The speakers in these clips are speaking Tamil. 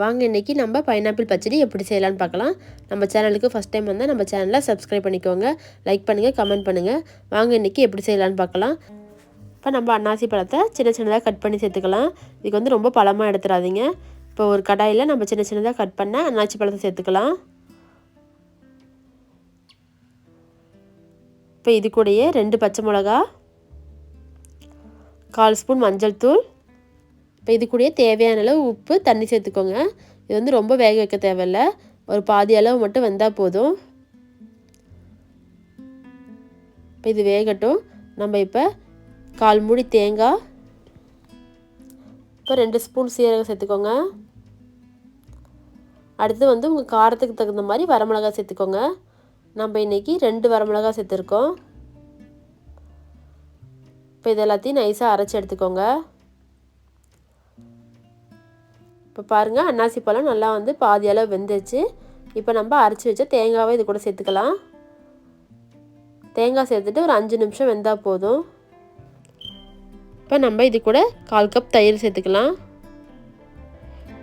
வாங்க இன்றைக்கி நம்ம பைனாப்பிள் பச்சடி எப்படி செய்யலான்னு பார்க்கலாம். நம்ம சேனலுக்கு ஃபஸ்ட் டைம் வந்தால் நம்ம சேனலை சப்ஸ்கிரைப் பண்ணிக்கோங்க. லைக் பண்ணுங்கள் கமெண்ட் பண்ணுங்கள் வாங்க இன்றைக்கி எப்படி செய்யலான்னு பார்க்கலாம். இப்போ நம்ம அன்னாசி பழத்தை சின்ன சின்னதாக கட் பண்ணி சேர்த்துக்கலாம். இதுக்கு வந்து ரொம்ப பழமாக எடுத்துடாதீங்க இப்போ ஒரு கடாயில் நம்ம சின்ன சின்னதாக கட் பண்ண அன்னாசி பழத்தை சேர்த்துக்கலாம். இப்போ இது கூடயே ரெண்டு பச்சை மிளகா கால் ஸ்பூன் மஞ்சள் தூள் இப்போ இது கூடயே தேவையான அளவு உப்பு தண்ணி சேர்த்துக்கோங்க. இது வந்து ரொம்ப வேக வைக்க தேவையில்ல. ஒரு பாதி அளவு மட்டும் வந்தால் போதும். இப்போ இது வேகட்டும். நம்ம இப்போ கால் மூடி தேங்காய் இப்போ ரெண்டு ஸ்பூன் சீரகம் சேர்த்துக்கோங்க. அடுத்து வந்து உங்கள் காரத்துக்கு தகுந்த மாதிரி வரமிளகா சேர்த்துக்கோங்க. நம்ம இன்றைக்கி ரெண்டு வரமிளகா சேர்த்துருக்கோம். இப்போ இது எல்லாத்தையும் நைஸாக அரைச்சி எடுத்துக்கோங்க. இப்போ பாருங்கள் அன்னாசி பழம் நல்லா வந்து பாதி அளவு வெந்துச்சு இப்போ நம்ம அரைச்சி வச்ச தேங்காவை இது கூட சேர்த்துக்கலாம். தேங்காய் சேர்த்துட்டு ஒரு அஞ்சு நிமிஷம் வெந்தால் போதும். இப்போ நம்ம இது கூட கால் கப் தயிர் சேர்த்துக்கலாம்.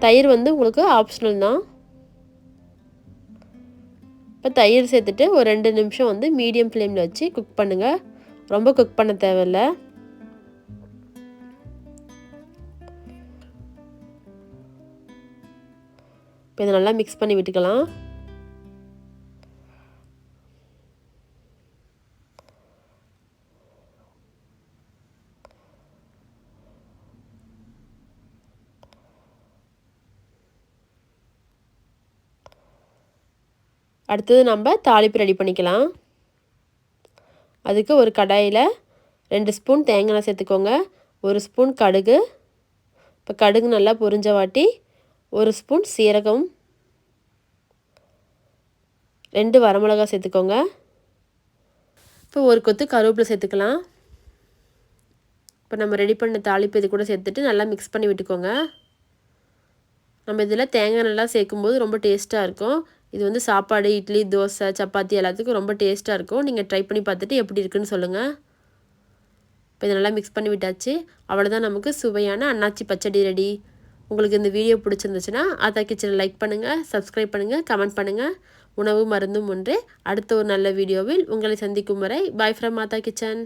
தயிர் வந்து உங்களுக்கு ஆப்ஷனல் தான். இப்போ தயிர் சேர்த்துட்டு ஒரு ரெண்டு நிமிஷம் வந்து மீடியம் ஃப்ளேமில் வச்சு குக் பண்ணுங்கள் ரொம்ப குக் பண்ண தேவையில்லை. இப்போ இதை நல்லா மிக்ஸ் பண்ணி விட்டுக்கலாம். அடுத்தது நம்ம தாளிப்பு ரெடி பண்ணிக்கலாம். அதுக்கு ஒரு கடாயில் ரெண்டு ஸ்பூன் தேங்காய் சேர்த்துக்கோங்க. ஒரு ஸ்பூன் கடுகு. இப்போ கடுகு நல்லா பொரிஞ்ச வாட்டி ஒரு ஸ்பூன் சீரகம். ரெண்டு வரமிளகா சேர்த்துக்கோங்க. இப்போ ஒரு கொத்து கருவேப்பிலை சேர்த்துக்கலாம். இப்போ நம்ம ரெடி பண்ண தாளிப்பு இது கூட சேர்த்துட்டு நல்லா மிக்ஸ் பண்ணி விட்டுக்கோங்க. நம்ம இதில் தேங்காய் நல்லா சேர்க்கும்போது ரொம்ப டேஸ்ட்டாக இருக்கும். இது வந்து சாப்பாடு இட்லி தோசை சப்பாத்தி எல்லாத்துக்கும் ரொம்ப டேஸ்ட்டாக இருக்கும். நீங்கள் ட்ரை பண்ணி பார்த்துட்டு எப்படி இருக்குன்னு சொல்லுங்கள் இப்போ இதை நல்லா மிக்ஸ் பண்ணி விட்டாச்சு. அவ்வளோதான் நமக்கு சுவையான அன்னாச்சி பச்சடி ரெடி உங்களுக்கு இந்த வீடியோ பிடிச்சிருந்துச்சுன்னா ஆதா கிச்சனை லைக் பண்ணுங்கள் சப்ஸ்கிரைப் பண்ணுங்கள் கமெண்ட் பண்ணுங்கள் உணவு மருந்தும் ஒன்று. அடுத்த ஒரு நல்ல வீடியோவில் உங்களை சந்திக்கும் வரை பாய் ஃப்ரம் மாதா கிச்சன்.